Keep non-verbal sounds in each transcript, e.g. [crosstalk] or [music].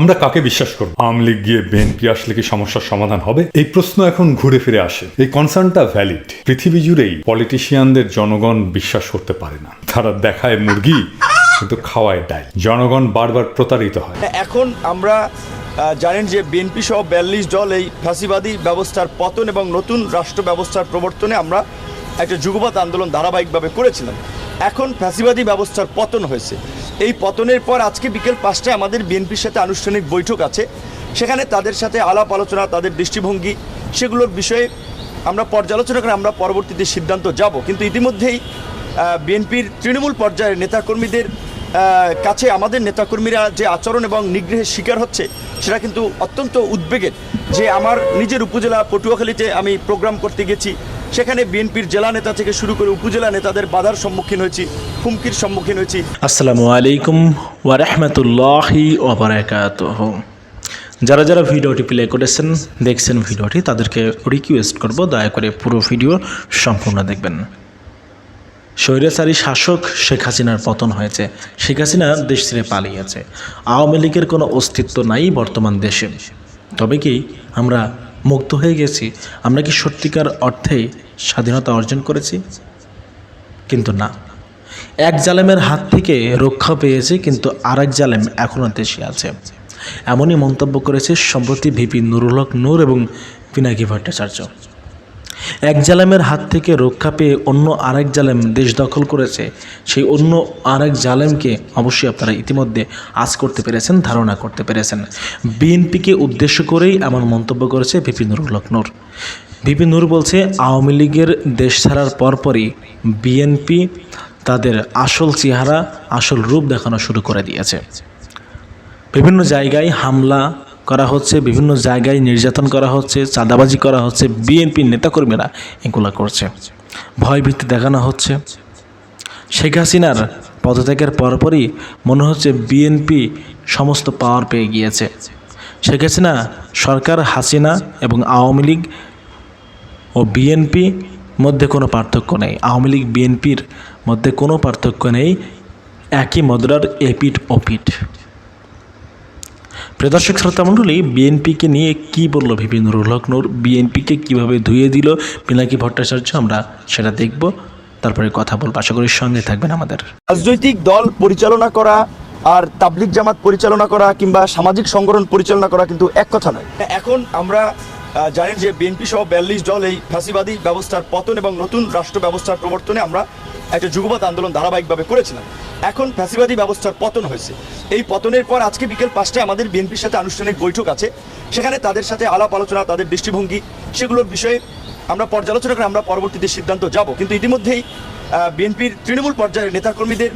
আমরা কাকে বিশ্বাস করব? আওয়ামী লীগ গিয়ে বিএনপি আসলে কি সমস্যার সমাধান হবে? এই প্রশ্ন এখন ঘুরে ফিরে আসে। এই কনসার্নটা ভ্যালিড পৃথিবী জুড়েই পলিটিশিয়ানদের জনগণ বিশ্বাস করতে পারে না। তারা দেখায় মুরগি, কিন্তু খাওয়ায় ডাল। জনগণ বারবার প্রতারিত হয়। এখন আমরা জানেন যে বিএনপি সহ বিয়াল্লিশ দল এই ফাঁসিবাদী ব্যবস্থার পতন এবং নতুন রাষ্ট্র ব্যবস্থার প্রবর্তনে আমরা একটা যুগপৎ আন্দোলন ধারাবাহিকভাবে করেছিলাম। এখন ফ্যাসিবাদী ব্যবস্থার পতন হয়েছে। এই পতনের পর আজকে বিকেল পাঁচটায় আমাদের বিএনপির সাথে আনুষ্ঠানিক বৈঠক আছে। সেখানে তাদের সাথে আলাপ আলোচনা, তাদের দৃষ্টিভঙ্গি, সেগুলোর বিষয়ে আমরা পর্যালোচনা করে আমরা পরবর্তীতে সিদ্ধান্ত যাব। কিন্তু ইতিমধ্যেই বিএনপির তৃণমূল পর্যায়ের নেতাকর্মীদের কাছে আমাদের নেতাকর্মীরা যে আচরণ এবং নিগ্রহের শিকার হচ্ছে, সেটা কিন্তু অত্যন্ত উদ্বেগের। যে আমার নিজের উপজেলা পটুয়াখালীতে আমি প্রোগ্রাম করতে গেছি সেখানে বিএনপির জেলা নেতা থেকে শুরু করে উপজেলা নেতাদের বাধার সম্মুখীন হয়েছি, হুমকির সম্মুখীন হয়েছি। আসসালামু আলাইকুম ওয়ারহমতুল্লাহি ওবরাকাতুহ যারা যারা ভিডিওটি প্লে করেছেন, দেখছেন ভিডিওটি, তাদেরকে রিকোয়েস্ট করব দয়া করে পুরো ভিডিও সম্পূর্ণ দেখবেন। স্বৈরাচারী শাসক শেখ হাসিনার পতন হয়েছে। শেখ হাসিনা দেশ ছেড়ে পালিয়েছে। আওয়ামী লীগের কোনো অস্তিত্ব নাই বর্তমান দেশে। তবে কি আমরা মুক্ত হয়ে গেছি। আমরা কি সত্যিকার অর্থেই স্বাধীনতা অর্জন করেছি? কিন্তু না। এক জালেমের হাত থেকে রক্ষা পেয়েছে, কিন্তু আর এক জালেম এখনও দেশে আছে। এমনই মন্তব্য করেছে সম্প্রতি ভিপি নুরুল হক নূর এবং পিনাকি ভট্টাচার্য। এক জালেমের হাত থেকে রক্ষা পেয়ে অন্য আরেক জালেম দেশ দখল করেছে। সেই অন্য আরেক জালেমকে অবশ্যই আপনারা ইতিমধ্যে আজ করতে পেরেছেন, ধারণা করতে পেরেছেন। বিএনপিকে উদ্দেশ্য করেই এমন মন্তব্য করেছে ভিপি নুরুল নূর। ভিপি নূর বলছে, আওয়ামী লীগের দেশ ছাড়ার পরপরই বিএনপি তাদের আসল চেহারা, আসল রূপ দেখানো শুরু করে দিয়েছে। বিভিন্ন জায়গায় হামলা করা হচ্ছে, বিভিন্ন জায়গায় নির্যাতন করা হচ্ছে, চাঁদাবাজি করা হচ্ছে, বিএনপি নেতাকর্মীরা এগুলো করছে। ভয়ভীতি দেখানো হচ্ছে। শেখ হাসিনার পদত্যাগের পরপরই মনে হচ্ছে বিএনপি সমস্ত পাওয়ার পেয়ে গিয়েছে। শেখ হাসিনা, সরকার, হাসিনা এবং আওয়ামী লীগ ও বিএনপি মধ্যে কোনো পার্থক্য নেই। আওয়ামী লীগ, বিএনপির মধ্যে কোনো পার্থক্য নেই। একই মদরার এপিট ওপিট প্রদর্শক শ্রোতা মণ্ডলী, বিএনপিকে নিয়ে কি বলল ভিপি নুরুল হক বিএনপিকে কীভাবে ধুয়ে দিল? পিনাকি ভট্টাচার্য, আমরা সেটা দেখব। তারপরে কথা বলব। আশা করি সঙ্গে থাকবেন আমাদের। রাজনৈতিক দল পরিচালনা করা আর তাবলিক জামাত পরিচালনা করা কিংবা সামাজিক সংগঠন পরিচালনা করা কিন্তু এক কথা নয়। এখন আমরা জানেন যে বিএনপি সহ বিয়াল্লিশ দল এই ফাঁসিবাদী ব্যবস্থার পতন এবং নতুন রাষ্ট্র ব্যবস্থার প্রবর্তনে আমরা একটা যুগবাদ আন্দোলন ধারাবাহিকভাবে করেছিলাম। এখন ফ্যাসিবাদী ব্যবস্থার পতন হয়েছে। এই পতনের পর আজকে বিকেল পাঁচটায় আমাদের বিএনপির সাথে আনুষ্ঠানিক বৈঠক আছে। সেখানে তাদের সাথে আলাপ আলোচনা, তাদের দৃষ্টিভঙ্গি সেগুলোর বিষয়ে আমরা পর্যালোচনা করে আমরা পরবর্তীতে সিদ্ধান্ত যাব। কিন্তু ইতিমধ্যেই বিএনপির তৃণমূল পর্যায়ের নেতাকর্মীদের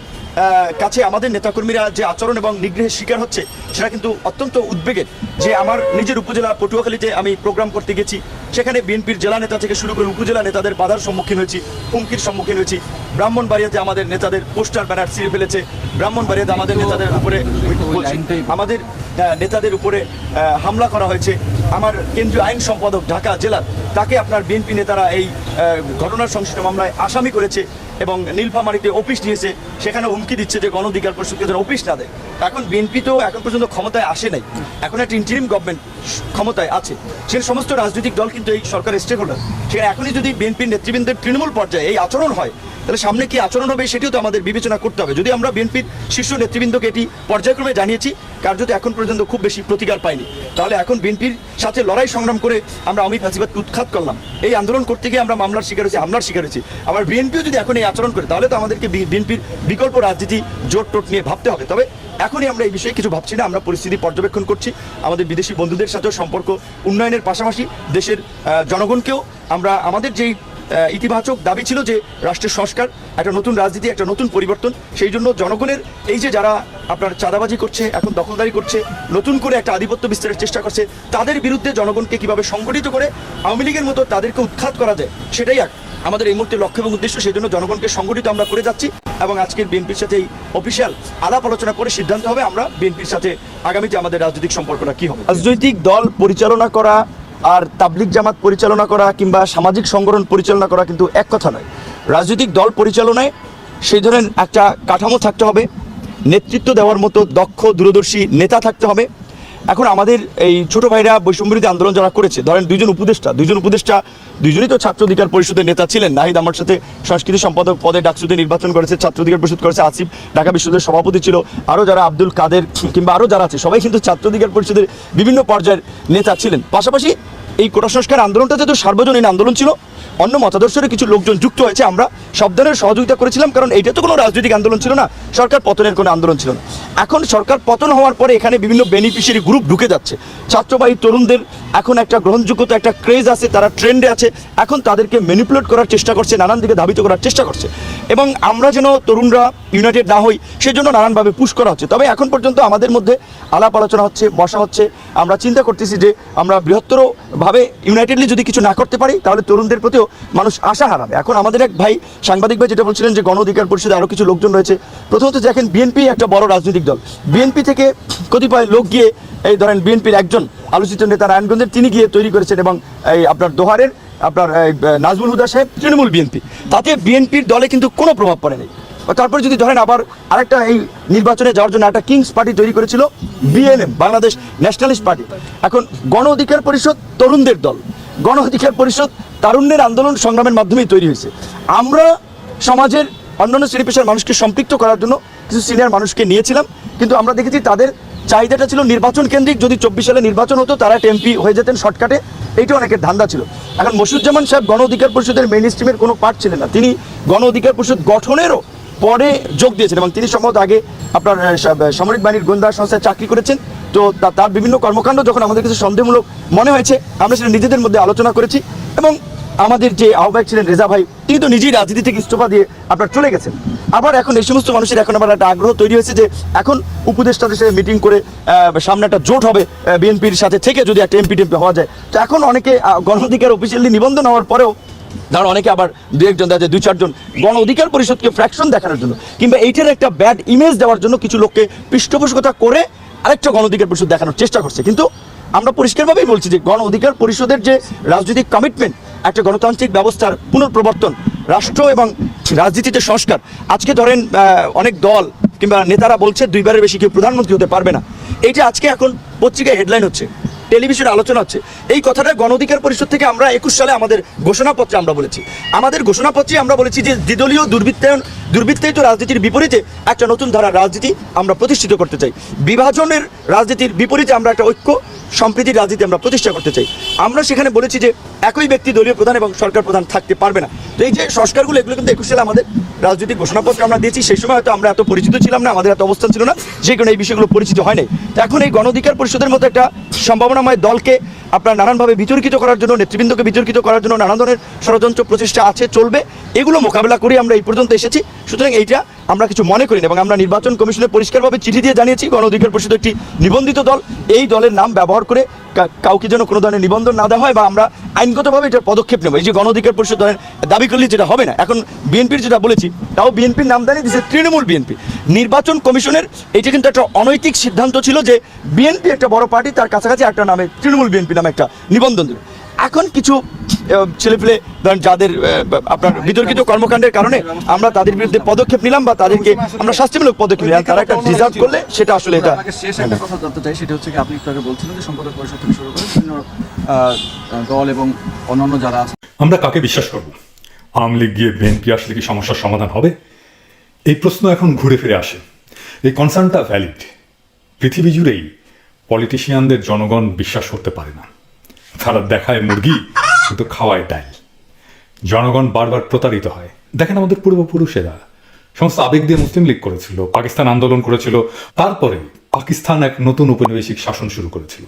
কাছে আমাদের নেতাকর্মীরা যে আচরণ এবং নিগ্রহের শিকার হচ্ছে, সেটা কিন্তু অত্যন্ত উদ্বেগের। যে আমার নিজের উপজেলা পটুয়াখালীতে আমি প্রোগ্রাম করতে গেছি, সেখানে বিএনপির জেলা নেতা থেকে শুরু করে উপজেলা নেতাদের বাধার সম্মুখীন হয়েছি, হুমকির সম্মুখীন হয়েছি। ব্রাহ্মণবাড়িয়াতে আমাদের নেতাদের পোস্টার, ব্যানার ছিঁড়ে ফেলেছে। ব্রাহ্মণবাড়িয়াতে আমাদের নেতাদের উপরে আমাদের নেতাদের উপরে হামলা করা হয়েছে। আমার কেন্দ্রীয় আইন সম্পাদক ঢাকা জেলার তাকে আপনার বিএনপি নেতারা এই ঘটনার সংশ্লিষ্ট মামলায় আসামি করেছে এবং নীলফামারীতে অফিস নিয়েছে, সেখানে হুমকি দিচ্ছে যে গণধিকার পরিষদকে যেন অফিস না দেয়। এখন বিএনপি তো এখন পর্যন্ত ক্ষমতায় আসে নাই। এখন একটা ইন্টারিম গভর্নমেন্ট ক্ষমতায় আছে। সে সমস্ত রাজনৈতিক দল কিন্তু এই সরকার স্টেক হোল্ডার সেখানে এখনই যদি বিএনপির নেতৃবৃন্দের তৃণমূল পর্যায়ে এই আচরণ হয় তাহলে সামনে কি আচরণ হবে সেটিও তো আমাদের বিবেচনা করতে হবে। যদি আমরা বিএনপির শীর্ষ নেতৃবৃন্দকে এটি পর্যায়ক্রমে জানিয়েছি, কার্যত এখন পর্যন্ত খুব বেশি প্রতিকার পাইনি। তাহলে এখন বিএনপির সাথে লড়াই সংগ্রাম করে আমরা অমিত ফাঁসিবাদকে উৎখাত করলাম। এই আন্দোলন করতে গিয়ে আমরা মামলার শিকার হয়েছি, হামলার শিকার হয়েছি। আবার বিএনপিও যদি এখন এই আচরণ করে, তাহলে তো আমাদেরকে বিএনপির বিকল্প রাজনীতি জোট টোট নিয়ে ভাবতে হবে। তবে এখনই আমরা এই বিষয়ে কিছু ভাবছি না, আমরা পরিস্থিতি পর্যবেক্ষণ করছি। আমাদের বিদেশি বন্ধুদের সাথেও সম্পর্ক উন্নয়নের পাশাপাশি দেশের জনগণকেও আমরা, আমাদের যেই ইতিবাচক দাবি ছিল যে রাষ্ট্রের সংস্কার একটা নতুন রাজনীতি, একটা নতুন পরিবর্তন। সেই জন্য জনগণের এই যে যারা আপনার চাঁদাবাজি করছে, এখন দখলদারি করছে, নতুন করে একটা আধিপত্য বিস্তারের চেষ্টা করছে, তাদের বিরুদ্ধে জনগণকে কীভাবে সংগঠিত করে আওয়ামী লীগের মতো তাদেরকে উৎখাত করা যায়, সেটাই এক। আমাদের এই মুহূর্তে লক্ষ্য এবং উদ্দেশ্য, সেই জন্য জনগণকে সংগঠিত আমরা করে যাচ্ছি এবং আজকের বিএনপির সাথে এই অফিসিয়াল আলাপ আলোচনা করে সিদ্ধান্ত হবে আমরা বিএনপির সাথে আগামীতে আমাদের রাজনৈতিক সম্পর্কটা কি হবে। রাজনৈতিক দল পরিচালনা করা আর তাবলিক জামাত পরিচালনা করা কিংবা সামাজিক সংগঠন পরিচালনা করা কিন্তু এক কথা নয়। রাজনৈতিক দল পরিচালনায় সেই ধরনের একটা কাঠামো থাকতে হবে, নেতৃত্ব দেওয়ার মতো দক্ষ, দূরদর্শী নেতা থাকতে হবে। এখন আমাদের এই ছোট ভাইরা বৈষম্যবিরোধী আন্দোলন যারা করেছে, ধরেন দুইজন উপদেষ্টা দুজন উপদেষ্টা, দুইজনই তো ছাত্র অধিকার পরিষদের নেতা ছিলেন। নাহিদ আমার সাথে সংস্কৃতি সম্পাদক পদে ডাকসুদে নির্বাচন করেছে, ছাত্র অধিকার পরিষদ করেছে, আসিফ ঢাকা বিশ্ববিদ্যালয়ের সভাপতি ছিল, আরও যারা আব্দুল কাদের কিংবা আরও যারা আছে, সবাই কিন্তু ছাত্র অধিকার পরিষদের বিভিন্ন পর্যায়ের নেতা ছিলেন। পাশাপাশি এই কোটা সংস্কার আন্দোলনটা যেহেতু সার্বজনীন আন্দোলন ছিল, অন্য মতাদর্শের কিছু লোকজন যুক্ত হয়েছে, আমরা সব ধরনের সহযোগিতা করেছিলাম, কারণ এটা তো কোনো রাজনৈতিক আন্দোলন ছিল না, সরকার পতনের কোনো আন্দোলন ছিল না। এখন সরকার পতন হওয়ার পরে এখানে বিভিন্ন বেনিফিশিয়ারি গ্রুপ ঢুকে যাচ্ছে। ছাত্রবাহী তরুণদের এখন একটা গ্রহণযোগ্যতা, একটা ক্রেজ আছে, তারা ট্রেন্ডে আছে, এখন তাদেরকে ম্যানিপুলেট করার চেষ্টা করছে, নানান দিকে ধাবিত করার চেষ্টা করছে। এবং আমরা যেন তরুণরা ইউনাইটেড না হই, সেজন্য নানানভাবে পুশ করা হচ্ছে। তবে এখন পর্যন্ত আমাদের মধ্যে আলাপ আলোচনা হচ্ছে, বসা হচ্ছে। আমরা চিন্তা করতেছি যে আমরা বৃহত্তরভাবে ইউনাইটেডলি যদি কিছু না করতে পারি, তাহলে তরুণদের প্রতিও মানুষ আশা হারাবে। এখন আমাদের এক ভাই, সাংবাদিক ভাই যেটা বলছিলেন যে গণ অধিকার পরিষদে আরও কিছু লোকজন রয়েছে, প্রথমত দেখেন বিএনপি একটা বড় রাজনৈতিক দল। বিএনপি থেকে কতিপয় লোক গিয়ে, এই ধরেন বিএনপির একজন আলোচিত নেতা নারায়ণগঞ্জের তিনি গিয়ে তৈরি করেছেন এবং এই আপনার দোহারের, আপনার নাজমুল হুদা সাহেব, তৃণমূল বিএনপি। তাতে বিএনপির দলে কিন্তু কোনো প্রভাব পড়ে নাই। তারপরে যদি ধরেন আবার আরেকটা এই নির্বাচনে যাওয়ার জন্য একটা কিংস পার্টি তৈরি করেছিল বিএনএম বাংলাদেশ ন্যাশনালিস্ট পার্টি। এখন গণ অধিকার পরিষদ তরুণদের দল। গণ অধিকার পরিষদ তারুণ্যের আন্দোলন সংগ্রামের মাধ্যমেই তৈরি হয়েছে। আমরা সমাজের অন্যান্য শ্রেণি পেশার মানুষকে সম্পৃক্ত করার জন্য কিছু সিনিয়র মানুষকে নিয়েছিলাম, কিন্তু আমরা দেখেছি তাদের চাহিদাটা ছিল নির্বাচন কেন্দ্রিক। যদি চব্বিশ সালে নির্বাচন হতো, তারা টেম্পি হয়ে যেতেন শর্টকাটে। এইটা অনেকের ধান্দা ছিল। এখন মসুজ্জামান সাহেব গণ অধিকার পরিষদের মেইন স্ট্রিমের কোনো পার্ট ছিলেন না। তিনি গণ অধিকার পরিষদ গঠনেরও পরে যোগ দিয়েছেন এবং তিনি সম্ভবত আগে আপনার সামরিক বাহিনীর গোয়েন্দা সংস্থায় চাকরি করেছেন। তো, তার বিভিন্ন কর্মকাণ্ড যখন আমাদের কাছে সন্দেহমূলক মনে হয়েছে, আমরা সেটা নিজেদের মধ্যে আলোচনা করেছি এবং আমাদের যে আহ্বায়ক ছিলেন রেজা ভাই, তিনি তো নিজেই রাজনীতি থেকে ইস্তফা দিয়ে আপনার চলে গেছেন। আবার এখন এই সমস্ত মানুষের এখন আবার একটা আগ্রহ তৈরি হয়েছে যে এখন উপদেষ্টাদের সাথে মিটিং করে সামনে একটা জোট হবে বিএনপির সাথে থেকে যদি একটা এমপি টেম্পি হওয়া যায়। তো এখন অনেকে গণ অধিকার অফিসিয়ালি নিবন্ধন হওয়ার পরেও, ধরো অনেকে আবার দু একজন দেখা যায় দুই চারজন গণ অধিকার পরিষদকে ফ্র্যাকশন দেখানোর জন্য, কিংবা এইটার একটা ব্যাড ইমেজ দেওয়ার জন্য কিছু লোককে পৃষ্ঠপোষকতা করে আরেকটা গণ অধিকার পরিষদ দেখানোর চেষ্টা করছে। কিন্তু আমরা পরিষ্কারভাবেই বলছি যে গণ অধিকার পরিষদের যে রাজনৈতিক কমিটমেন্ট একটা গণতান্ত্রিক ব্যবস্থার পুনঃপ্রবর্তন রাষ্ট্র এবং রাজনীতিতে সংস্কার। আজকে ধরেন অনেক দল কিংবা নেতারা বলছে, দুইবারের বেশি কেউ প্রধানমন্ত্রী হতে পারবে না। এইটা আজকে এখন পত্রিকায় হেডলাইন হচ্ছে। টেলিভিশনে আলোচনা হচ্ছে। এই কথাটা গণ অধিকার পরিষদ থেকে আমরা একুশ সালে আমাদের ঘোষণাপত্রে আমরা বলেছি। আমাদের ঘোষণাপত্রে আমরা বলেছি যে দ্বিদলীয় দুর্বৃত্তায়ন দুর্বৃত্তায়িত রাজনীতির বিপরীতে একটা নতুন ধারার রাজনীতি আমরা প্রতিষ্ঠিত করতে চাই। বিভাজনের রাজনীতির বিপরীতে আমরা একটা ঐক্য, সম্প্রীতির রাজনীতি আমরা প্রতিষ্ঠা করতে চাই। আমরা সেখানে বলেছি যে একই ব্যক্তি দলীয় প্রধান এবং সরকার প্রধান থাকতে পারবে না। তো এই যে সংস্কারগুলো, এগুলো কিন্তু একুশ সালে আমাদের রাজনৈতিক ঘোষণাপত্র আমরা দিয়েছি। সেই সময় হয়তো আমরা এত পরিচিত ছিলাম না, আমাদের এত অবস্থান ছিল না। যে কারণে এই বিষয়গুলো পরিচিত হয় নাই। তো এখন এই গণ অধিকার পরিষদের মতো একটা সম্ভাবনাময় দলকে আপনার নানানভাবে বিতর্কিত করার জন্য, নেতৃবৃন্দকে বিতর্কিত করার জন্য নানা ধরনের ষড়যন্ত্র প্রচেষ্টা আছে, চলবে। এগুলো মোকাবেলা করে আমরা এই পর্যন্ত এসেছি। সুতরাং এইটা আমরা কিছু মনে করি না এবং আমরা নির্বাচন কমিশনে পরিষ্কারভাবে চিঠি দিয়ে জানিয়েছি, গণ অধিকার পরিষদ একটি নিবন্ধিত দল। এই দলের নাম ব্যবহার করে কাউকে যেন কোনো ধরনের নিবন্ধন না দেওয়া হয় বা আমরা আইনগতভাবে এটার পদক্ষেপ নেব। এই যে গণ অধিকার পরিষদ ধরেন দাবি করলে যেটা হবে না। এখন বিএনপির যেটা বলেছি, তাও বিএনপির নাম দাঁড়িয়ে দিচ্ছে তৃণমূল বিএনপি। নির্বাচন কমিশনের এটা কিন্তু একটা অনৈতিক সিদ্ধান্ত ছিল যে বিএনপি একটা বড় পার্টি, তার কাছাকাছি একটা নামে তৃণমূল বিএনপি নামে একটা নিবন্ধন দেবে। এখন কিছু ছেলেপেলে ধরেন যাদের আপনার বিতর্কিত কর্মকাণ্ডের কারণে আমরা তাদের বিরুদ্ধে পদক্ষেপ নিলাম বা তাদেরকে আমরা শাস্তিমূলক পদক্ষেপ নিলাম তারা একটা ডিজার্ভ করলে সেটা আসলে এটা শেষ একটা কথা জানতে চাই সেটা হচ্ছে আপনি একটু আগে বলছিলেন যে সম্পাদক পরিষদ থেকে শুরু করে বিভিন্ন দল এবং অন্যান্য যারা আছে। আমরা কাকে বিশ্বাস করব? আওয়ামী লীগ গিয়ে বিএনপি আসলে কি সমস্যার সমাধান হবে? এই প্রশ্ন এখন ঘুরে ফিরে আসে। এই কনসার্নটা ভ্যালিড পৃথিবী জুড়েই পলিটিশিয়ানদের জনগণ বিশ্বাস করতে পারে না। তারা দেখায় মুরগি, কিন্তু খাওয়ায় ডাল। জনগণ বারবার প্রতারিত হয়। দেখেন আমাদের পূর্বপুরুষেরা। সমস্ত আবেগ দিয়ে মুসলিম লীগ করেছিল, পাকিস্তান আন্দোলন করেছিল, তারপরে পাকিস্তান এক নতুন উপনিবেশিক শাসন শুরু করেছিল।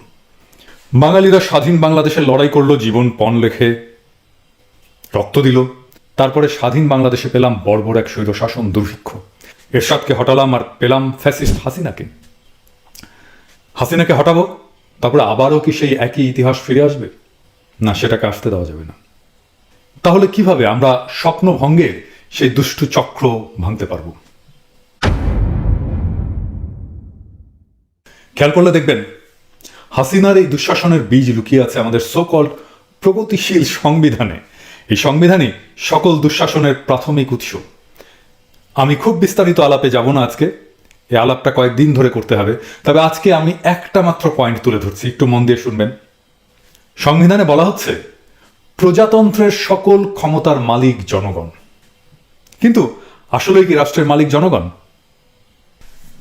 বাঙালিরা স্বাধীন বাংলাদেশের লড়াই করল, জীবন পণ লেখে রক্ত দিল। তারপরে স্বাধীন বাংলাদেশে পেলাম বর্বর এক স্বৈর শাসন দুর্ভিক্ষ। এরশাদকে হটালাম আর পেলাম ফ্যাসিস্ট হাসিনাকে। হাসিনাকে হটাবো তারপরে আবারও কি সেই একই ইতিহাস ফিরে আসবে? না, সেটাকে আসতে দেওয়া যাবে না। তাহলে কীভাবে আমরা স্বপ্ন ভঙ্গের সেই দুষ্টু চক্র ভাঙতে পারব? খেয়াল করলে দেখবেন, হাসিনার এই দুঃশাসনের বীজ লুকিয়ে আছে আমাদের সোকল্ড প্রগতিশীল সংবিধানে। এই সংবিধানই সকল দুঃশাসনের প্রাথমিক উৎস। আমি খুব বিস্তারিত আলাপে যাব না আজকে। এই আলাপটা কয়েকদিন ধরে করতে হবে। তবে আজকে আমি একটা মাত্র পয়েন্ট তুলে ধরছি, একটু মন দিয়ে শুনবেন। সংবিধানে বলা হচ্ছে, প্রজাতন্ত্রের সকল ক্ষমতার মালিক জনগণ। কিন্তু আসলে কি রাষ্ট্রের মালিক জনগণ?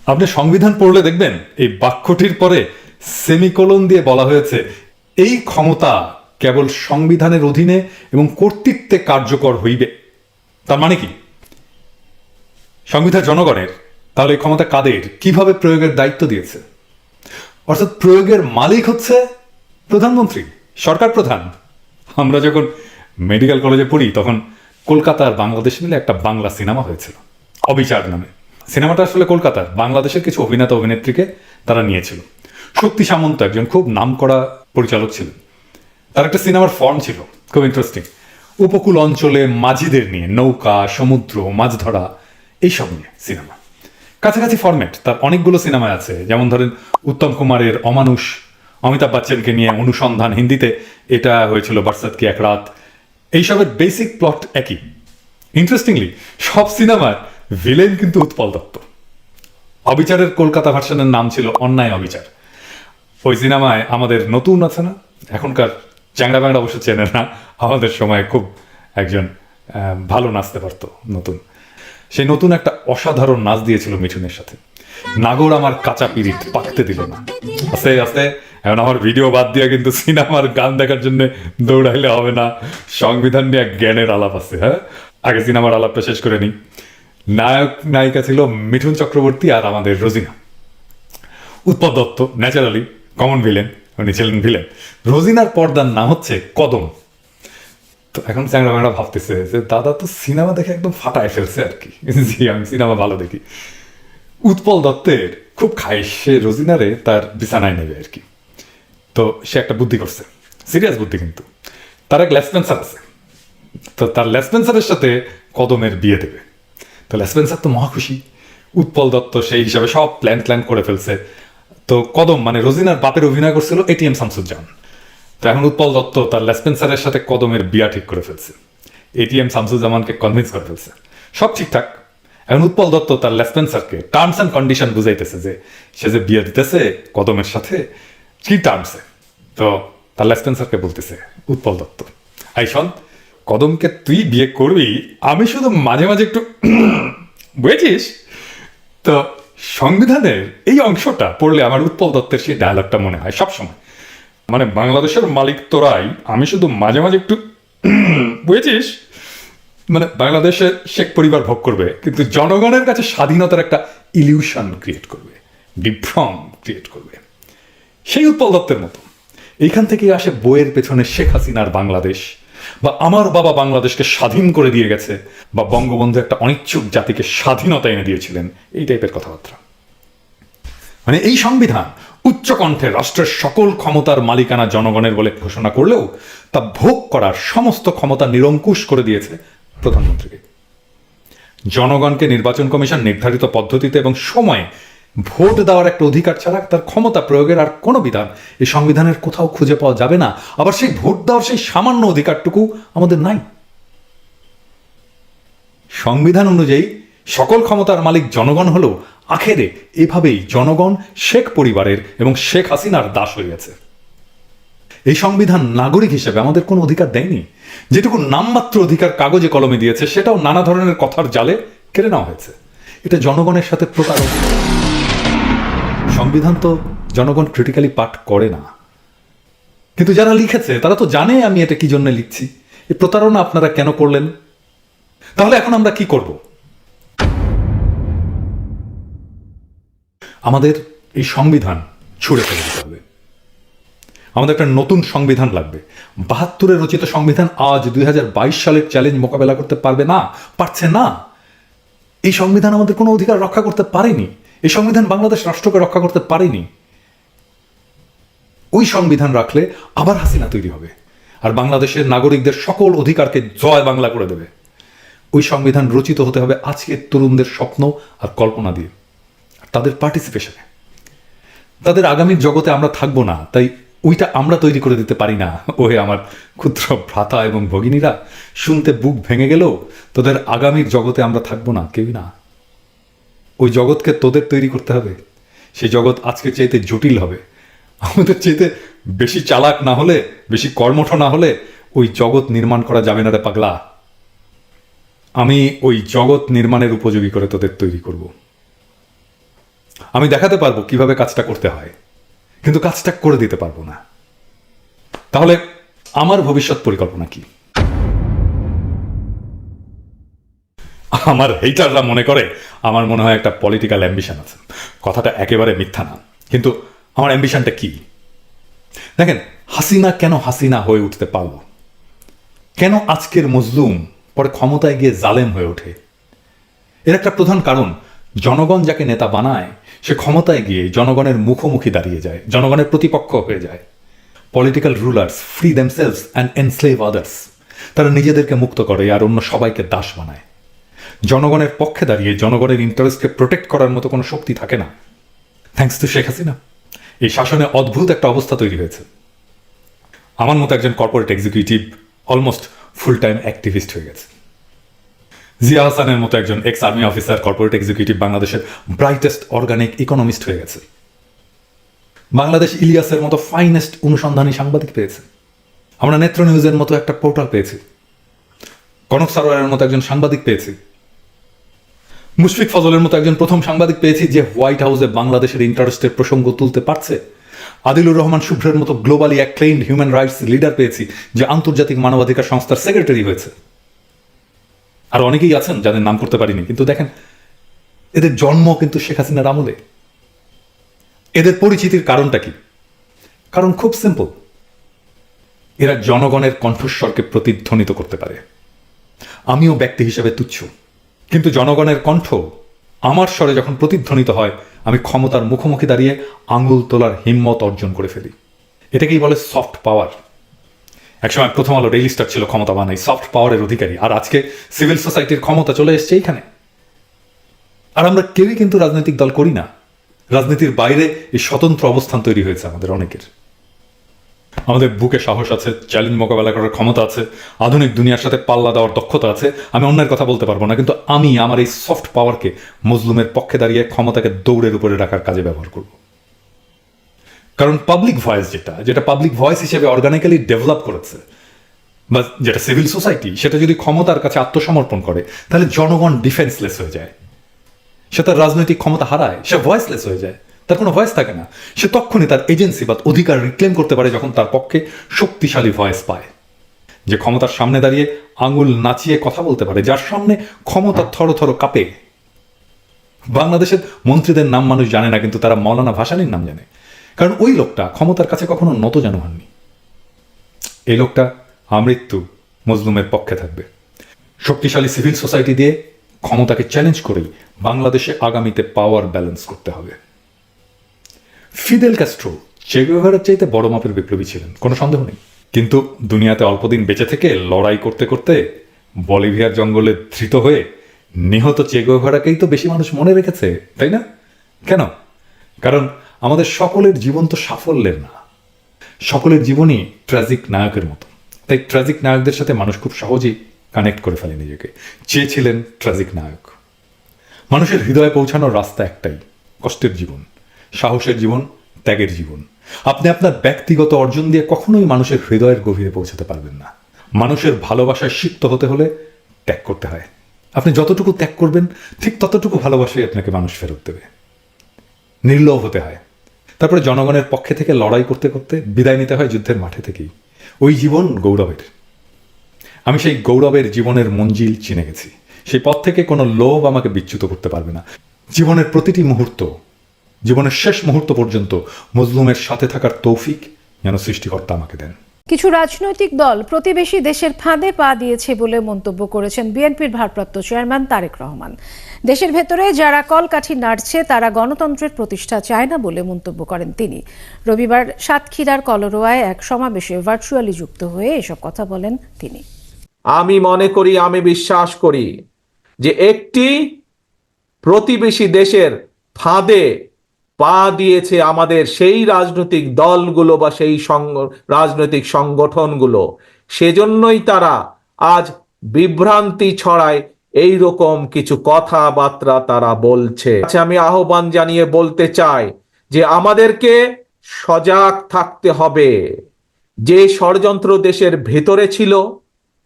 আপনি সংবিধান পড়লে দেখবেন, এই বাক্যটির পরে সেমিকোলন দিয়ে বলা হয়েছে, এই ক্ষমতা কেবল সংবিধানের অধীনে এবং কর্তৃত্বে কার্যকর হইবে। তার মানে কি? সংবিধান জনগণের তাহলে ক্ষমতা কাদের? কীভাবে প্রয়োগের দায়িত্ব দিয়েছে? অর্থাৎ প্রয়োগের মালিক হচ্ছে প্রধানমন্ত্রী, সরকার প্রধান। আমরা যখন মেডিকেল কলেজে পড়ি, তখন কলকাতার বাংলাদেশ মিলে একটা বাংলা সিনেমা হয়েছিল অবিচার নামে। সিনেমাটা আসলে কলকাতার, বাংলাদেশের কিছু অভিনেতা, অভিনেত্রীকে তারা নিয়েছিল। শক্তি সামন্ত একজন খুব নামকরা পরিচালক ছিলেন। তার একটা সিনেমার ফর্ম ছিল, খুব ইন্টারেস্টিং উপকূল অঞ্চলে মাঝিদের নিয়ে নৌকা, সমুদ্র, মাছ ধরা, এইসব নিয়ে সিনেমা। কাছাকাছি ফরম্যাট তার অনেকগুলো সিনেমায় আছে। যেমন ধরেন উত্তম কুমারের অমানুষ, অমিতাভ বচ্চনকে নিয়ে অনুসন্ধান হিন্দিতে, এটা হয়েছিল বারসাত কি এক রাত। এইসবের বেসিক প্লট একই। ইন্টারেস্টিংলি সব সিনেমার ভিলেন কিন্তু উৎপল দত্ত। অবিচারের কলকাতা ভার্সনের নাম ছিল অন্যায় অবিচার। ওই সিনেমায় আমাদের নতুন আছে না? এখনকার চ্যাংড়া ব্যাংড়া অবশ্য চেনে না। আমাদের সময় খুব একজন ভালো নাচতে পারতো নতুন। সেই নতুন একটা অসাধারণ নাচ দিয়েছিল মিঠুনের সাথে। নাগর আমার কাঁচা পিরিত পাকতে দিল না। আস্তে আস্তে, এখন আমার ভিডিও বাদ দিয়ে কিন্তু সিনেমার গান দেখার জন্য দৌড়াইলে হবে না। সংবিধান নিয়ে জ্ঞানের আলাপ আছে হ্যাঁ? আগে সিনেমার আলাপটা শেষ করে নিই। নায়ক, নায়িকা ছিল মিঠুন চক্রবর্তী আর আমাদের Rozina. Utpal Dutt, naturally common villain, উনি ছিলেন ভিলেন। রোজিনার পর্দার নাম হচ্ছে কদম। তো এখন চ্যাংরা ম্যাংরা ভাবতেছে যে দাদা তো সিনেমা দেখে একদম ফাটায় ফেলছে আর কি। আমি সিনেমা ভালো দেখি। উৎপল দত্তের খুব খায়, সে রোজিনারে তার বিছানায় নেবে আর কি। তো সে একটা বুদ্ধি করছে সিরিয়াস বুদ্ধি কিন্তু। তার এক লেসপেন্সার আছে। তো তার লেসপেন্সারের সাথে কদমের বিয়ে দেবে। তো লেসপেন্সার তো মহা খুশি। উৎপল দত্ত সেই হিসাবে সব প্ল্যান প্ল্যান করে ফেলছে। তো কদম মানে রোজিনার বাপের অভিনয় করছিল এটিএম শামসুজ্জামান। তো এখন উৎপল দত্ত তার লেসপেন্সারের সাথে কদমের বিয়া ঠিক করে ফেলছে। এটিএম শামসুজ্জামানকে কনভিন্স করে ফেলছে। সব ঠিকঠাক। এখন উৎপল দত্ত তার লেসপেন্সারকে টার্মস অ্যান্ড কন্ডিশন বুঝাইতেছে যে সে যে বিয়ে দিতেছে কদমের সাথে, কি টার্মসে তো তার লেসপেন্সারকে বলতেছে, উৎপল দত্ত আই শোন, কদমকে তুই বিয়ে করবি, আমি শুধু মাঝে মাঝে একটু [clears throat] বুঝেছিস? তো সংবিধানের এই অংশটা পড়লে আমার উৎপল দত্তের সেই ডায়লগটা মনে হয় সবসময়। মানে বাংলাদেশের মালিক তোরাই, আমি শুধু মাঝে মাঝে একটু [clears throat] বুঝেছিস? মানে বাংলাদেশে শেখ পরিবার ভোগ করবে, কিন্তু জনগণের কাছে স্বাধীনতার একটা ইলিউশন ক্রিয়েট করবে বিভ্রম ক্রিয়েট করবে। সেই উৎপল দত্তের মতো। এইখান থেকেই আসে বইয়ের পেছনে শেখ হাসিনার বাংলাদেশ, বা আমার বাবা বাংলাদেশকে স্বাধীন করে দিয়ে গেছে, বা বঙ্গবন্ধু একটা অনিচ্ছুক জাতিকে স্বাধীনতা এনে দিয়েছিলেন, এই টাইপের কথাবার্তা। মানে এই সংবিধান উচ্চকণ্ঠে রাষ্ট্রের সকল ক্ষমতার মালিকানা জনগণের বলে ঘোষণা করলেও তা ভোগ করার সমস্ত ক্ষমতা নিরঙ্কুশ করে দিয়েছে প্রধানমন্ত্রীকে জনগণকে নির্বাচন কমিশন নির্ধারিত পদ্ধতিতে এবং সময়ে ভোট দেওয়ার একটা অধিকার ছাড়া তার ক্ষমতা প্রয়োগের আর কোনো বিধান এই সংবিধানের কোথাও খুঁজে পাওয়া যাবে না। আবার সেই ভোট দেওয়ার সেই সামান্য অধিকারটুকু আমাদের নাই। সংবিধান অনুযায়ী সকল ক্ষমতার মালিক জনগণ হলেও আখেরে এভাবেই জনগণ শেখ পরিবারের এবং শেখ হাসিনার দাস হয়ে গেছে এই সংবিধান নাগরিক হিসেবে আমাদের কোনো অধিকার দেয়নি। যেটুকু নামমাত্র অধিকার কাগজে কলমে দিয়েছে, সেটাও নানা ধরনের কথার জালে কেড়ে নেওয়া হয়েছে। এটা জনগণের সাথে প্রতারণা সংবিধান তো জনগণ ক্রিটিক্যালি পাঠ করে না। কিন্তু যারা লিখেছে, তারা তো জানে আমি এটা কি জন্য লিখছি। এই প্রতারণা আপনারা কেন করলেন? তাহলে এখন আমরা কি করব? আমাদের এই সংবিধান ছুড়ে ফেলে দিতে হবে। আমাদের একটা নতুন সংবিধান লাগবে। বাহাত্তরে রচিত সংবিধান আজ দুই হাজার বাইশ সালের চ্যালেঞ্জ মোকাবেলা করতে পারবে না, পারছে না। এই সংবিধান আমাদের কোনো অধিকার রক্ষা করতে পারেনি। এই সংবিধান বাংলাদেশ রাষ্ট্রকে রক্ষা করতে পারেনি। ওই সংবিধান রাখলে আবার হাসিনা তৈরি হবে। আর বাংলাদেশের নাগরিকদের সকল অধিকারকে জয় বাংলা করে দেবে। ওই সংবিধান রচিত হতে হবে আজকের তরুণদের স্বপ্ন আর কল্পনা দিয়ে। তাদের পার্টিসিপেশনে তাদের আগামীর জগতে আমরা থাকব না, তাই ওইটা আমরা তৈরি করে দিতে পারি না। ওহে আমার ক্ষুদ্র ভ্রাতা এবং ভগিনীরা, শুনতে বুক ভেঙে গেলেও তোদের আগামীর জগতে আমরা থাকব না কেউই না। ওই জগৎকে তোদের তৈরি করতে হবে। সেই জগৎ আজকে চাইতে জটিল হবে। আমাদের চাইতে বেশি চালাক না হলে, বেশি কর্মঠ না হলে ওই জগৎ নির্মাণ করা যাবে না রে পাগলা। আমি ওই জগৎ নির্মাণের উপযোগী করে তোদের তৈরি করব। আমি দেখাতে পারব কীভাবে কাজটা করতে হয়। কিন্তু কাজটা করে দিতে পারব না। তাহলে আমার ভবিষ্যৎ পরিকল্পনা কি? আমার হেইটাররা মনে করে আমার মনে হয় একটা পলিটিক্যাল অ্যাম্বিশন আছে। কথাটা একেবারে মিথ্যা না। কিন্তু আমার অ্যাম্বিশনটা কি? দেখেন, হাসিনা কেন হাসিনা হয়ে উঠতে পারল? কেন আজকের মজলুম পরে ক্ষমতায় গিয়ে জালেম হয়ে ওঠে? এর একটা প্রধান কারণ, জনগণ যাকে নেতা বানায় সে ক্ষমতায় গিয়ে জনগণের মুখোমুখি দাঁড়িয়ে যায়, জনগণের প্রতিপক্ষ হয়ে যায়। Political rulers free themselves and enslave others তারা নিজেদেরকে মুক্ত করে আর অন্য সবাইকে দাস বানায়। জনগণের পক্ষে দাঁড়িয়ে জনগণের ইন্টারেস্টকে প্রোটেক্ট করার মতো কোনো শক্তি থাকে না। থ্যাঙ্কস টু শেখ হাসিনা এই শাসনে অদ্ভুত একটা অবস্থা তৈরি হয়েছে। আমার মতো একজন corporate executive almost full time activist হয়ে গেছে। জিয়া হাসানের মতো একজন ex army officer corporate executive বাংলাদেশের ব্রাইটেস্ট অর্গানিক ইকোনমিস্ট হয়ে গেছে। বাংলাদেশ ইলিয়াসের মতো ফাইনেস্ট অনুসন্ধানী সাংবাদিক পেয়েছে। আমরা নেত্র নিউজের মতো একটা পোর্টাল পেয়েছি। কনক সারোয়ারের মতো একজন সাংবাদিক পেয়েছি। মুশফিক ফজলের মতো একজন প্রথম সাংবাদিক পেয়েছি যে হোয়াইট হাউসে বাংলাদেশের ইন্টারেস্টের প্রসঙ্গ তুলতে পারছে। আদিলুর রহমান শুভ্রের মতো globally acclaimed human rights leader পেয়েছি যে আন্তর্জাতিক মানবাধিকার সংস্থার সেক্রেটারি হয়েছে। আর অনেকেই আছেন যাদের নাম করতে পারিনি, কিন্তু দেখেন, এদের জন্ম কিন্তু শেখ হাসিনার আমলে। এদের পরিচিতির কারণটা কি? কারণ খুব সিম্পল এরা জনগণের কণ্ঠস্বরকে প্রতিধ্বনিত করতে পারে। আমিও ব্যক্তি হিসেবে তুচ্ছ। কিন্তু জনগণের কণ্ঠ আমার স্বরে যখন প্রতিধ্বনিত হয়, আমি ক্ষমতার মুখোমুখি দাঁড়িয়ে আঙুল তোলার হিম্মত অর্জন করে ফেলি। এটাকেই বলে সফট পাওয়ার একসময় প্রথম আলো ডেইলি স্টার ছিল ক্ষমতা বানাই সফট পাওয়ারের অধিকারী। আর আজকে সিভিল সোসাইটির ক্ষমতা চলে এসছে এইখানে। আর আমরা কেউই কিন্তু রাজনৈতিক দল করি না। রাজনীতির বাইরে এই স্বতন্ত্র অবস্থান তৈরি হয়েছে আমাদের অনেকের। আমাদের বুকে সাহস আছে, চ্যালেঞ্জ মোকাবেলা করার ক্ষমতা আছে, আধুনিক দুনিয়ার সাথে পাল্লা দেওয়ার দক্ষতা আছে। আমি অন্যের কথা বলতে পারব না, কিন্তু আমি আমার এই সফট পাওয়ারকে মজলুমের পক্ষে দাঁড়িয়ে ক্ষমতাকে দৌড়ের উপরে রাখার কাজে ব্যবহার করব। কারণ পাবলিক ভয়েস যেটা যেটা পাবলিক ভয়েস হিসেবে অর্গানিক্যালি ডেভেলপ করেছে, বা যেটা সিভিল সোসাইটি সেটা যদি ক্ষমতার কাছে আত্মসমর্পণ করে, তাহলে জনগণ ডিফেন্সলেস হয়ে যায়। সে তার রাজনৈতিক ক্ষমতা হারায়, সে ভয়েসলেস হয়ে যায়। তার কোনো ভয়েস থাকে না। সে তখনই তার এজেন্সি বা অধিকার রিক্লেম করতে পারে যখন তার পক্ষে শক্তিশালী ভয়েস পায়। যে ক্ষমতার সামনে দাঁড়িয়ে আঙুল নাচিয়ে কথা বলতে পারে, যার সামনে ক্ষমতা থর থর কাঁপে। বাংলাদেশের মন্ত্রীদের নাম মানুষ জানে না, কিন্তু তারা মৌলানা ভাসানির নাম জানে। কারণ ওই লোকটা ক্ষমতার কাছে কখনো নত যেন হননি। এই লোকটা আমৃত্যু মজলুমের পক্ষে থাকবে। শক্তিশালী সিভিল সোসাইটি দিয়ে ক্ষমতাকে চ্যালেঞ্জ করেই বাংলাদেশে আগামীতে পাওয়ার ব্যালেন্স করতে হবে। ফিদেল ক্যাস্ট্রো চেগুয়েভারের চাইতে বড় মাপের বিপ্লবী ছিলেন, কোনো সন্দেহ নেই। কিন্তু দুনিয়াতে অল্পদিন বেঁচে থেকে লড়াই করতে করতে বলিভিয়ার জঙ্গলে ধৃত হয়ে নিহত চেগুয়েভারাকেই তো বেশি মানুষ মনে রেখেছে, তাই না? কেন? কারণ আমাদের সকলের জীবন তো সাফল্যের না। সকলের জীবনই ট্র্যাজিক নায়কের মতো। তাই ট্র্যাজিক নায়কদের সাথে মানুষ খুব সহজেই কানেক্ট করে ফেলে নিজেকে। চেয়েছিলেন ট্র্যাজিক নায়ক। মানুষের হৃদয়ে পৌঁছানোর রাস্তা একটাই, কষ্টের জীবন। সাহসের জীবন, ত্যাগের জীবন। আপনি আপনার ব্যক্তিগত অর্জন দিয়ে কখনোই মানুষের হৃদয়ের গভীরে পৌঁছাতে পারবেন না। মানুষের ভালোবাসায় সিক্ত হতে হলে ত্যাগ করতে হয়। আপনি যতটুকু ত্যাগ করবেন, ঠিক ততটুকু ভালোবাসাই আপনাকে মানুষ ফেরত দেবে। নির্লোভ হতে হয়। তারপরে জনগণের পক্ষে থেকে লড়াই করতে করতে বিদায় নিতে হয় যুদ্ধের মাঠে থেকেই। ওই জীবন গৌরবের। আমি সেই গৌরবের জীবনের মঞ্জিল চিনে গেছি। সেই পথ থেকে কোনো লোভ আমাকে বিচ্যুত করতে পারবে না। জীবনের প্রতিটি মুহূর্ত, জীবনের শেষ মুহূর্ত পর্যন্ত মজলুমের সাথে থাকার তৌফিক যেন সৃষ্টিকর্তা আমাকে দেন। কিছু রাজনৈতিক দল প্রতিবেশী দেশের ফাঁদে পা দিয়েছে বলে মন্তব্য করেছেন বিএনপির ভারপ্রাপ্ত চেয়ারম্যান তারেক রহমান। দেশের ভেতরে যারা কলকাঠি নাড়ছে, তারা গণতন্ত্রের প্রতিষ্ঠা চায় না বলে মন্তব্য করেন তিনি। রবিবার সাতক্ষীরার কলরোয়ায় এক সমাবেশে ভার্চুয়ালি যুক্ত হয়ে এসব কথা বলেন তিনি। আমি মনে করি, আমি বিশ্বাস করি যে একটি প্রতিবেশী দেশের ফাঁদে পা দিয়েছে আমাদের সেই রাজনৈতিক দলগুলো বা সেই রাজনৈতিক সংগঠনগুলো। সেজন্যই তারা আজ বিভ্রান্তি ছড়ায় এই রকম কিছু কথাবার্তা তারা বলছে। আচ্ছা আমি আহ্বান জানিয়ে বলতে চাই যে আমাদেরকে সজাগ থাকতে হবে। যে ষড়যন্ত্র দেশের ভেতরে ছিল,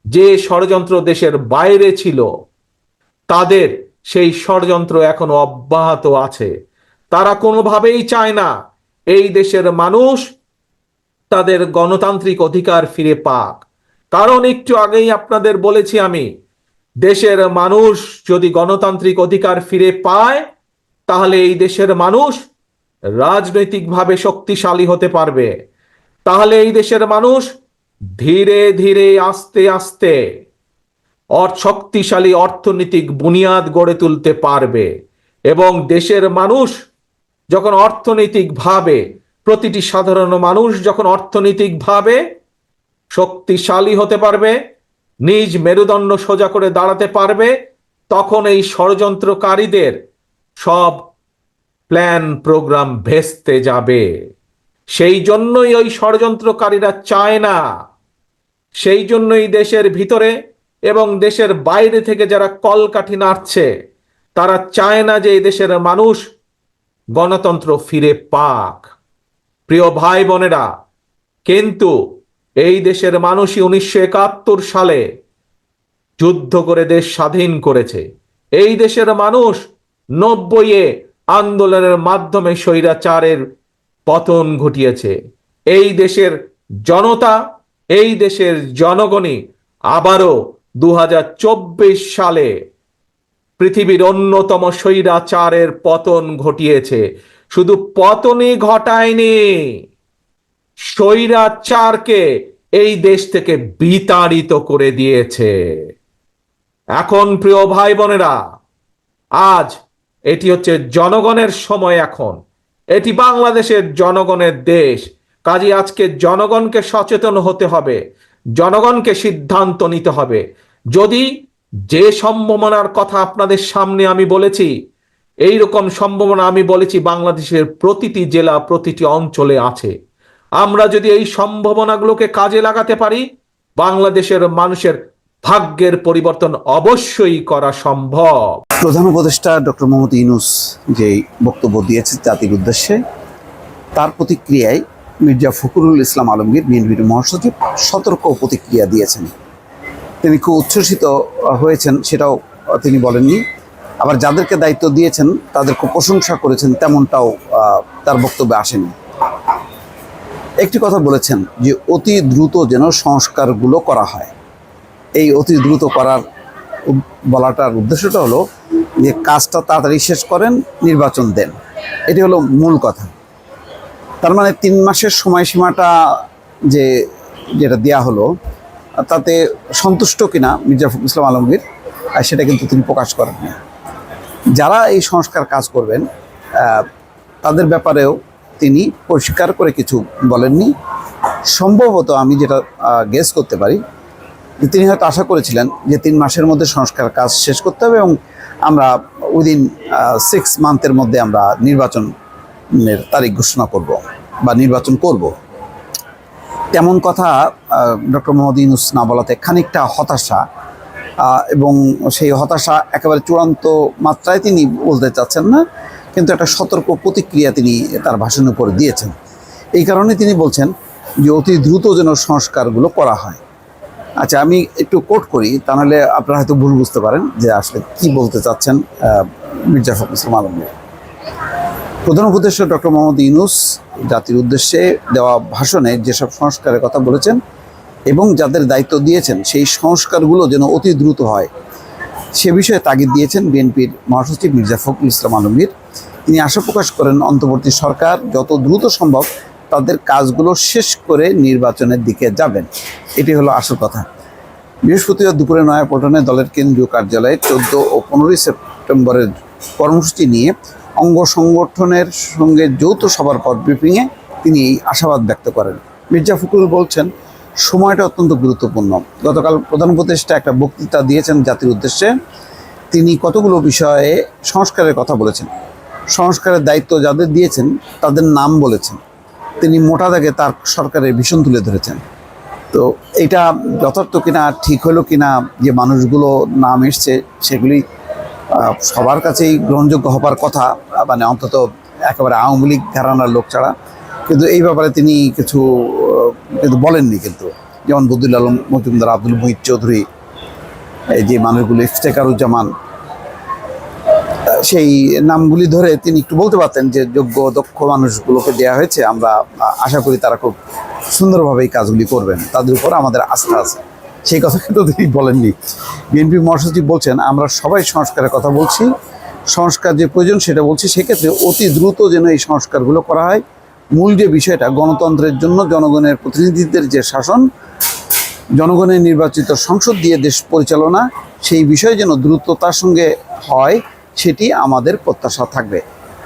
যে ষড়যন্ত্র দেশের বাইরে ছিল, তাদের সেই ষড়যন্ত্র এখনও অব্যাহত আছে। তারা কোনোভাবেই চায় না। এই দেশের মানুষ তাদের গণতান্ত্রিক অধিকার ফিরে পাক। কারণ একটু আগেই আপনাদের বলেছি আমি, দেশের মানুষ যদি গণতান্ত্রিক অধিকার ফিরে পায়, তাহলে এই দেশের মানুষ রাজনৈতিকভাবে শক্তিশালী হতে পারবে। তাহলে এই দেশের মানুষ ধীরে ধীরে আস্তে আস্তে শক্তিশালী অর্থনৈতিক বুনিয়াদ গড়ে তুলতে পারবে এবং দেশের মানুষ যখন অর্থনৈতিকভাবে প্রতিটি সাধারণ মানুষ যখন অর্থনৈতিকভাবে শক্তিশালী হতে পারবে, নিজ মেরুদণ্ড সোজা করে দাঁড়াতে পারবে, তখন এই ষড়যন্ত্রকারীদের সব প্ল্যান, প্রোগ্রাম ভেস্তে যাবে। সেই জন্যই ওই ষড়যন্ত্রকারীরা চায় না। সেই জন্যই দেশের ভিতরে এবং দেশের বাইরে থেকে যারা কলকাঠি নাড়ছে, তারা চায় না যে এই দেশের মানুষ গণতন্ত্র ফিরে পাক। প্রিয় ভাই বোনেরা, কিন্তু এই দেশের মানুষই উনিশশো একাত্তর সালে যুদ্ধ করে দেশ স্বাধীন করেছে। এই দেশের মানুষ নব্বইয়ে আন্দোলনের মাধ্যমে স্বৈরাচারের পতন ঘটিয়েছে। এই দেশের জনতা, এই দেশের জনগণই আবারও দু হাজার চব্বিশ সালে পৃথিবীর অন্যতম স্বৈরাচারের পতন ঘটিয়েছে। শুধু পতনই ঘটায়নি, স্বৈরাচারকে এই দেশ থেকে বিতাড়িত করে দিয়েছে। এখন প্রিয় ভাই বোনেরা, আজ এটি হচ্ছে জনগণের সময় এখন। এটি বাংলাদেশের জনগণের দেশ। কাজে আজকে জনগণকে সচেতন হতে হবে, জনগণকে সিদ্ধান্ত নিতে হবে। যদি যে সম্ভাবনার কথা আপনাদের সামনে আমি বলেছি এই রকম সম্ভাবনা আমি বলেছি বাংলাদেশের প্রতিটি জেলা, প্রতিটি অঞ্চলে আছে। আমরা যদি এই সম্ভাবনাগুলোকে কাজে লাগাতে পারি, বাংলাদেশের মানুষের ভাগ্যের পরিবর্তন অবশ্যই করা সম্ভব। প্রধান উপদেষ্টা ডক্টর মোহাম্মদ ইউনুস যে বক্তব্য দিয়েছে জাতির উদ্দেশ্যে, তার প্রতিক্রিয়ায় মির্জা ফখরুল ইসলাম আলমগীর, বিএনপির মহাসচিব, সতর্ক প্রতিক্রিয়া দিয়েছেন। তিনি খুব উচ্ছ্বসিত হয়েছেন সেটাও তিনি বলেননি। আবার যাদেরকে দায়িত্ব দিয়েছেন, তাদের খুব প্রশংসা করেছেন, তেমনটাও তার বক্তব্যে আসেনি। একটি কথা বলেছেন যে, অতি দ্রুত যেন সংস্কারগুলো করা হয়। এই অতি দ্রুত করার বলাটার উদ্দেশ্যটা হলো যে, কাজটা তাড়াতাড়ি শেষ করেন, নির্বাচন দেন। এটি হলো মূল কথা। তার মানে তিন মাসের সময়সীমাটা যে, যেটা দেয়া হলো তাতে সন্তুষ্ট কিনা মির্জা ফখরুল ইসলাম আলমগীর সেটা কিন্তু তিনি প্রকাশ করেননি যারা এই সংস্কার কাজ করবেন তাদের ব্যাপারেও তিনি পরিষ্কার করে কিছু বলেননি। সম্ভবত আমি যেটা গেস করতে পারি, যে তিনি হয়তো আশা করেছিলেন যে তিন মাসের মধ্যে সংস্কার কাজ শেষ করতে হবে এবং আমরা উইদিন সিক্স মান্থের মধ্যে আমরা নির্বাচনের তারিখ ঘোষণা করব বা নির্বাচন করব। তেমন কথা ডক্টর মোহাম্মদ ইউনুস না বলাতে খানিকটা হতাশা এবং সেই হতাশা একেবারে চূড়ান্ত মাত্রায় তিনি বলতে চাচ্ছেন না, কিন্তু একটা সতর্ক প্রতিক্রিয়া তিনি তার ভাষণের উপর দিয়েছেন। এই কারণে তিনি বলছেন যে অতি দ্রুত যেন সংস্কারগুলো করা হয়। আচ্ছা আমি একটু কোট করি তাহলে আপনারা হয়তো ভুল বুঝতে পারেন যে আসলে কি বলতে চাচ্ছেন মির্জা ফখরুল ইসলাম আলমগীর। প্রধান উপদেষ্টা ডক্টর মোহাম্মদ ইউনুস জাতির উদ্দেশ্যে দেওয়া ভাষণে যেসব সংস্কারের কথা বলেছেন এবং যাদের দায়িত্ব দিয়েছেন, সেই সংস্কারগুলো যেন অতি দ্রুত হয়। সে বিষয়ে তাগিদ দিয়েছেন বিএনপির মহাসচিব মির্জা ফখরুল ইসলাম আলমগীর। তিনি আশা প্রকাশ করেন, অন্তর্বর্তী সরকার যত দ্রুত সম্ভব তাদের কাজগুলো শেষ করে নির্বাচনের দিকে যাবেন। এটি হলো আসল কথা। বৃহস্পতিবার দুপুরে নয়াপল্টনে দলের কেন্দ্রীয় কার্যালয়ে চোদ্দ ও পনেরোই সেপ্টেম্বরের কর্মসূচি নিয়ে অঙ্গ সংগঠনের সঙ্গে যৌথ সভার পর ব্রিফিংয়ে তিনি এই আশাবাদ ব্যক্ত করেন। মির্জা ফখরুল বলছেন, সময়টা অত্যন্ত গুরুত্বপূর্ণ। গতকাল প্রধান উপদেষ্টা একটা বক্তৃতা দিয়েছেন জাতির উদ্দেশ্যে। তিনি কতগুলো বিষয়ে সংস্কারের কথা বলেছেন, সংস্কারের দায়িত্ব যাদের দিয়েছেন তাদের নাম বলেছেন। তিনি মোটা দাগে তার সরকারের ভীষণ তুলে ধরেছেন। তো এটা যথার্থ কিনা, ঠিক হলো কিনা, যে মানুষগুলো নাম এসছে, সেগুলি সবার কাছেই গ্রহণযোগ্য হবার কথা মানে অন্তত একেবারে আওয়ামী লীগ ঘরানার লোক ছাড়া। কিন্তু এই ব্যাপারে তিনি কিছু কিন্তু বলেননি কিন্তু। যেমন বদুল আলম, মজুমদার আব্দুল মুহিত চৌধুরী, এই যে মানুষগুলো ইফতেকারুজ্জামান, সেই নামগুলি ধরে তিনি একটু বলতে পারতেন যে যোগ্য, দক্ষ মানুষগুলোকে দেওয়া হয়েছে। আমরা আশা করি তারা খুব সুন্দরভাবে এই কাজগুলি করবেন। তাদের উপর আমাদের আস্থা আছে। সেই কথা কিন্তু তিনি বলেননি। বিএনপি মহাসচিব বলছেন, আমরা সবাই সংস্কারের কথা বলছি। সংস্কার যে প্রয়োজন সেটা বলছি। সেক্ষেত্রে অতি দ্রুত যেন এই সংস্কারগুলো করা হয়। মূল যে বিষয়টা, গণতন্ত্রের জন্য জনগণের প্রতিনিধিদের যে শাসন, জনগণের নির্বাচিত সংসদ দিয়ে দেশ পরিচালনা, সেই বিষয়ে যেন দ্রুততার সঙ্গে হয়, সেটি আমাদের প্রত্যাশা থাকবে।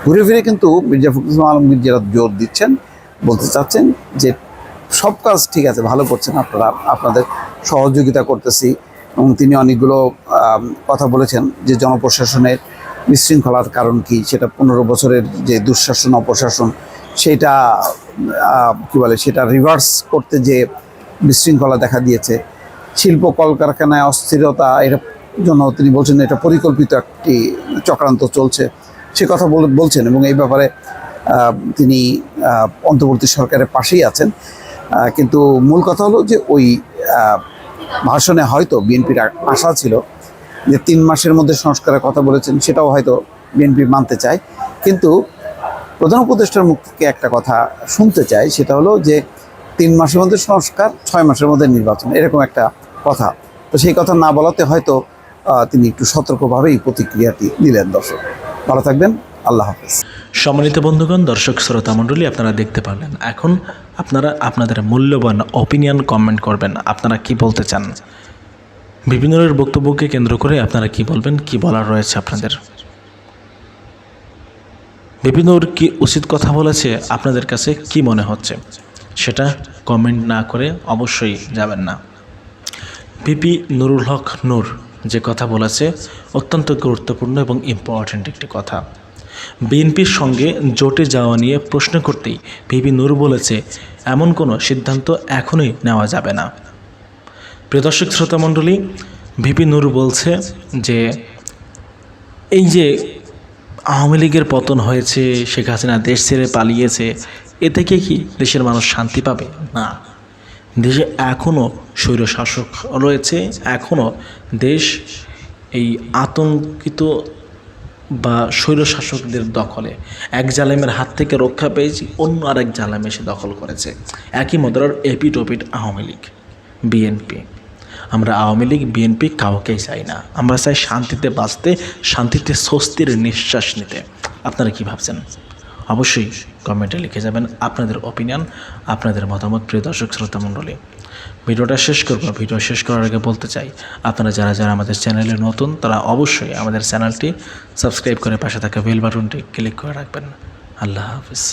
ঘুরে ফিরে কিন্তু মির্জা ফখরুল আলমগীর যারা জোর দিচ্ছেন, বলতে চাচ্ছেন যে, সব কাজ ঠিক আছে, ভালো করছেন আপনারা, আপনাদের সহযোগিতা করতেছি এবং তিনি অনেকগুলো কথা বলেছেন যে জনপ্রশাসনের বিশৃঙ্খলার কারণ কি, সেটা পনেরো বছরের যে দুঃশাসন, অপশাসন, সেটা কি বলে, সেটা রিভার্স করতে যে বিশৃঙ্খলা দেখা দিয়েছে। শিল্প কলকারখানায় অস্থিরতা এটা জন্য তিনি বলছেন এটা পরিকল্পিত একটি চক্রান্ত চলছে। সে কথা বল- বলছেন এবং এই ব্যাপারে তিনি অন্তর্বর্তী সরকারের পাশেই আছেন। কিন্তু মূল কথা হলো যে ওই ভাষণে হয়তো বিএনপির আশা ছিল যে তিন মাসের মধ্যে সংস্কারের কথা বলেছেন, সেটাও হয়তো বিএনপি মানতে চায়। কিন্তু প্রধান উপদেষ্টার মুখ থেকে একটা কথা শুনতে চাই, সেটা হলো যে তিন মাসের মধ্যে সংস্কার, ছয় মাসের মধ্যে নির্বাচন, এরকম একটা কথা। তো সেই কথা না বলাতে হয়তো তিনি একটু সতর্কভাবেই প্রতিক্রিয়াটি দিলেন দর্শক। ভালো থাকবেন। আল্লাহ হাফেজ। সম্মানিত বন্ধুগণ, দর্শক, শ্রোতা মণ্ডলী, আপনারা দেখতে পারলেন। এখন আপনারা আপনাদের মূল্যবান অপিনিয়ন কমেন্ট করবেন। আপনারা কি বলতে চান? বিভিন্নের বক্তব্যকে কেন্দ্র করে আপনারা কি বলবেন? কি বলার রয়েছে আপনাদের? বিভিন্নর কি উচিত কথা বলেছে? আপনাদের কাছে কি মনে হচ্ছে? সেটা কমেন্ট না করে অবশ্যই যাবেন না। পিপি নুরুল হক নূর যে কথা বলেছে, অত্যন্ত গুরুত্বপূর্ণ এবং ইম্পর্ট্যান্ট একটি কথা। বিএনপির সঙ্গে জোটে যাওয়া নিয়ে প্রশ্ন করতেই পিপি নূর বলেছে, এমন কোনো সিদ্ধান্ত এখনই নেওয়া যাবে না। প্রিয় দর্শক, শ্রোতা মণ্ডলী, ভিপি নূর বলছে যে, এই যে আওয়ামী লীগের পতন হয়েছে, শেখ হাসিনা দেশ ছেড়ে পালিয়েছে এ থেকে কি দেশের মানুষ শান্তি পাবে? না, দেশে এখনও স্বৈরশাসক রয়েছে, এখনও দেশ এই আতঙ্কিত বা স্বৈরশাসকদের দখলে। এক জালেমের হাত থেকে রক্ষা পেয়েছি, অন্য আরেক জালেম এসে দখল করেছে। একই মুদ্রার এপিট ওপিট আওয়ামী লীগ, বিএনপি। আমরা আওয়ামী লীগ, বিএনপি কাউকেই চাই না। আমরা চাই শান্তিতে বাঁচতে, শান্তিতে স্বস্তির নিঃশ্বাস নিতে। আপনারা কি ভাবছেন? অবশ্যই কমেন্টে লিখে যাবেন আপনাদের অপিনিয়ন আপনাদের মতামত, প্রিয় দর্শক, শ্রোতা মণ্ডলী। ভিডিওটা শেষ করব। ভিডিও শেষ করার আগে বলতে চাই, আপনারা যারা যারা আমাদের চ্যানেলে নতুন, তারা অবশ্যই আমাদের চ্যানেলটি সাবস্ক্রাইব করে পাশে থাকা বেল বাটনটি ক্লিক করে রাখবেন। আল্লাহ হাফিজ।